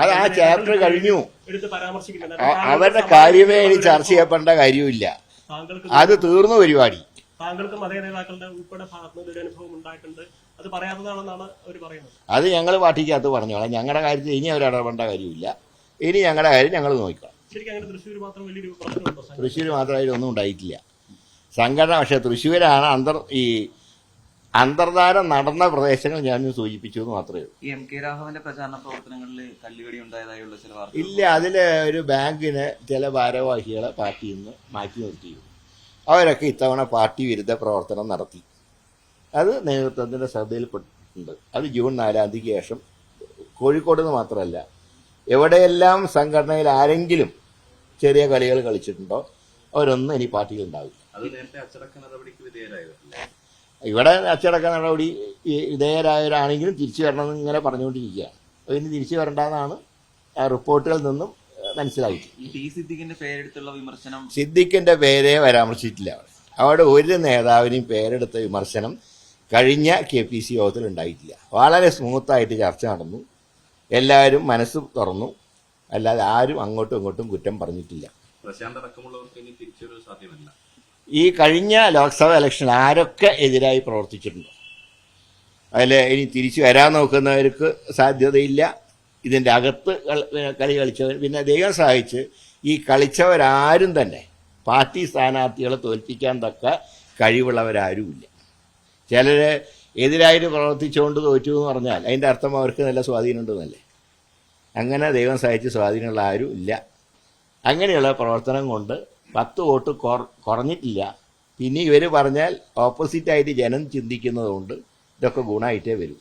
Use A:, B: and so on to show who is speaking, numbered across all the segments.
A: അത് ആ ചാപ്റ്റർ കഴിഞ്ഞു. അവരുടെ കാര്യമേ ഇനി ചർച്ച ചെയ്യപ്പെടേണ്ട കാര്യമില്ല. അത് തീർന്നു പരിപാടി.
B: താങ്കൾക്കും അതേ നേതാക്കളുടെ ഉൾപ്പെടെ ഭാഗത്തുനിന്ന് ദുരനുഭവം ഉണ്ടായിട്ടുണ്ട്. അത് പറയാത്തതാണെന്നാണ് അവർ പറയുന്നത്.
A: അത് ഞങ്ങൾ പാർട്ടിക്കകത്ത് പറഞ്ഞോളാം. ഞങ്ങളുടെ കാര്യത്തിൽ ഇനി അവർ ഇടപെടേണ്ട കാര്യമില്ല. ഇനി ഞങ്ങളുടെ കാര്യം ഞങ്ങൾ നോക്കിക്കോളാം.
B: ശരിക്കും അങ്ങനെ തൃശ്ശൂർ മാത്രം വലിയൊരു?
A: തൃശ്ശൂർ മാത്രമായിട്ട് ഒന്നും ഉണ്ടായിട്ടില്ല. സംഘടന പക്ഷേ തൃശ്ശൂരാണ് അന്തർ ഈ അന്തർധാരം നടന്ന പ്രദേശങ്ങൾ ഞാൻ സൂചിപ്പിച്ചു എന്ന് മാത്രമേ ഉള്ളൂ.
C: എം കെ രാഘവന്റെ പ്രചാരണ പ്രവർത്തനങ്ങളിൽ കല്ലുകടി ഉണ്ടായതായുള്ള ചില വാർത്ത
A: ഇല്ല അതിൽ ഒരു ബാങ്കിന് ചില ഭാരവാഹികളെ പാർട്ടിയിൽ നിന്ന് മാറ്റി നിർത്തിയിരുന്നു. അവരൊക്കെ ഇത്തവണ പാർട്ടി വിരുദ്ധ പ്രവർത്തനം നടത്തി. അത് നേതൃത്വത്തിന്റെ ശ്രദ്ധയിൽപ്പെട്ടിട്ടുണ്ട്. അത് ജൂൺ നാലാം തീയതിക്ക് ശേഷം കോഴിക്കോട് നിന്ന് മാത്രമല്ല എവിടെയെല്ലാം സംഘടനയിൽ ആരെങ്കിലും ചെറിയ കളികൾ കളിച്ചിട്ടുണ്ടോ അവരൊന്നും ഇനി പാർട്ടിയിൽ ഉണ്ടാവില്ല.
D: അത് നേരത്തെ അച്ചടക്ക നടപടിക്ക് വിധേയരായതല്ലേ
A: ഇവിടെ അച്ചടക്ക നടപടി വിധേയരായവരാണെങ്കിലും തിരിച്ചു വരണമെന്ന് ഇങ്ങനെ പറഞ്ഞുകൊണ്ടിരിക്കുകയാണ്. അപ്പോൾ ഇനി തിരിച്ചു വരണ്ടെന്നാണ് ആ റിപ്പോർട്ടുകളിൽ നിന്നും
C: ടി സിദ്ദിഖിന്റെ പേരെടുത്തുള്ള വിമർശനം
A: സിദ്ദിഖിന്റെ പേരെ പരാമർശിച്ചിട്ടില്ല അവിടെ. അവിടെ ഒരു നേതാവിനെയും പേരെടുത്ത വിമർശനം കഴിഞ്ഞ കെ പി സി യോഗത്തിൽ ഉണ്ടായിട്ടില്ല. വളരെ സ്മൂത്തായിട്ട് ചർച്ച നടന്നു. എല്ലാവരും മനസ്സ് തുറന്നു. അല്ലാതെ ആരും അങ്ങോട്ടും ഇങ്ങോട്ടും കുറ്റം പറഞ്ഞിട്ടില്ല.
D: പ്രശാന്ത് അടക്കമുള്ളവർക്ക് ഇനി തിരിച്ചൊരു സാധ്യമല്ല.
A: ഈ കഴിഞ്ഞ ലോക്സഭാ ഇലക്ഷൻ ആരൊക്കെ എതിരായി പ്രവർത്തിച്ചിട്ടുണ്ട്? അതിൽ ഇനി തിരിച്ചു വരാൻ നോക്കുന്നവർക്ക് സാധ്യതയില്ല. ഇതിന്റെ അകത്ത് കള- കളി കളിച്ചവർ പിന്നെ ദൈവം സഹായിച്ച് ഈ കളിച്ചവരാരും തന്നെ പാർട്ടി സ്ഥാനാർത്ഥികളെ തോൽപ്പിക്കാൻ തക്ക കഴിവുള്ളവരാരുമില്ല. ചിലർ എതിരായിട്ട് പ്രവർത്തിച്ചുകൊണ്ട് തോറ്റു എന്ന് പറഞ്ഞാൽ അതിന്റെ അർത്ഥം അവർക്ക് നല്ല സ്വാധീനമുണ്ടെന്നല്ലേ അങ്ങനെ ദൈവം സഹായിച്ച് സ്വാധീനമുള്ള ആരും ഇല്ല. അങ്ങനെയുള്ള പ്രവർത്തനം കൊണ്ട് പത്ത് വോട്ട് കുറഞ്ഞിട്ടില്ല. പിന്നെ ഇവർ പറഞ്ഞാൽ ഓപ്പോസിറ്റ് ആയിട്ട് ജനം ചിന്തിക്കുന്നതുകൊണ്ട് ഇതൊക്കെ ഗുണമായിട്ടേ വരും.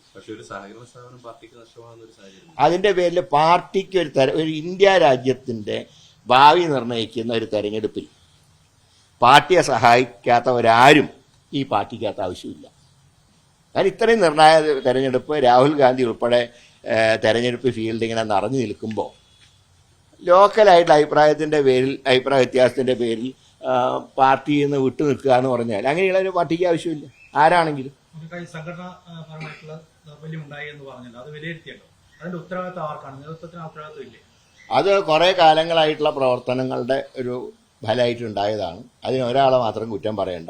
A: അതിന്റെ പേരിൽ പാർട്ടിക്ക് ഒരു തെര ഒരു ഇന്ത്യ രാജ്യത്തിന്റെ ഭാവി നിർണയിക്കുന്ന ഒരു തെരഞ്ഞെടുപ്പിൽ പാർട്ടിയെ സഹായിക്കാത്തവരാരും ഈ പാർട്ടിക്കകത്ത് ആവശ്യമില്ല. കാരണം ഇത്രയും നിർണായക തെരഞ്ഞെടുപ്പ് രാഹുൽ ഗാന്ധി ഉൾപ്പെടെ തെരഞ്ഞെടുപ്പ് ഫീൽഡ് ഇങ്ങനെ നിറഞ്ഞു നിൽക്കുമ്പോൾ ലോക്കലായിട്ടുള്ള അഭിപ്രായത്തിന്റെ പേരിൽ അഭിപ്രായ വ്യത്യാസത്തിന്റെ പേരിൽ പാർട്ടിയിൽ നിന്ന് വിട്ടു നിൽക്കുക എന്ന് പറഞ്ഞാൽ അങ്ങനെയുള്ള ഒരു പാർട്ടിക്ക് ആവശ്യമില്ല. ആരാണെങ്കിലും.
E: ദൗർബല്യം ഉണ്ടായി എന്ന് പറഞ്ഞല്ലോ. അത് വിലയിരുത്തിയല്ലോ. അതിന്റെ ഉത്തരവാദിത്തം ആർക്കാണ്? നേതൃത്വത്തിന് ഉത്തരവാദിത്തം ഇല്ലേ?
A: അത് കുറേ കാലങ്ങളായിട്ടുള്ള പ്രവർത്തനങ്ങളുടെ ഒരു ഫലമായിട്ടുണ്ടായതാണ്. അതിന് ഒരാളെ മാത്രം കുറ്റം പറയണ്ട.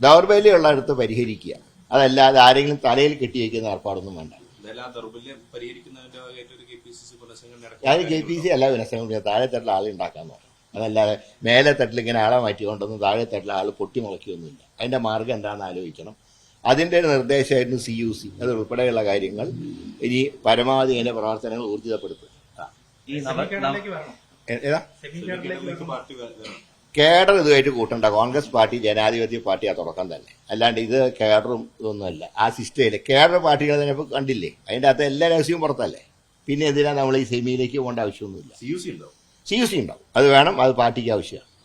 A: ദൗർബല്യമുള്ളടത്ത് പരിഹരിക്കുക. അതല്ലാതെ ആരെങ്കിലും തലയിൽ കെട്ടിവെക്കുന്ന ഏർപ്പാടൊന്നും വേണ്ട.
D: ഒരു കെ പി സി സി പുനഃസംഘടന
A: അത് കെ പി സി അല്ല വിനസംഘം താഴെ തട്ടിൽ ആളെ ഉണ്ടാക്കാൻ നോക്കാം അതല്ലാതെ മേലെ തട്ടിൽ ഇങ്ങനെ ആളെ മാറ്റി കൊണ്ടൊന്നും താഴെ തട്ടിൽ ആൾ പൊട്ടി മുളയ്ക്കൊന്നുമില്ല. അതിന്റെ മാർഗം എന്താണെന്ന് ആലോചിക്കണം. അതിന്റെ ഒരു നിർദ്ദേശമായിരുന്നു സി യു സി. അത് ഉൾപ്പെടെയുള്ള കാര്യങ്ങൾ ഇനി പരമാവധി അതിന്റെ പ്രവർത്തനങ്ങൾ ഊർജിതപ്പെടുത്തുക. ഏതാ? കേഡർ ഇതുമായിട്ട് കൂട്ടണ്ട. കോൺഗ്രസ് പാർട്ടി ജനാധിപത്യ പാർട്ടി ആ തുടക്കം തന്നെ. അല്ലാണ്ട് ഇത് കേഡറും ഇതൊന്നുമല്ല ആ സിസ്റ്റമില്ല കേഡർ പാർട്ടികൾ തന്നെ ഇപ്പോൾ കണ്ടില്ലേ? അതിന്റെ അകത്ത് എല്ലാ രഹസ്യവും പുറത്തല്ലേ? പിന്നെ എന്തിനാ നമ്മൾ ഈ സെമിയിലേക്ക് പോകേണ്ട ആവശ്യമൊന്നുമില്ല.
D: സി യു സി ഉണ്ടാവും
A: സി യു സി ഉണ്ടാവും. അത് വേണം. അത് പാർട്ടിക്ക് ആവശ്യമാണ്.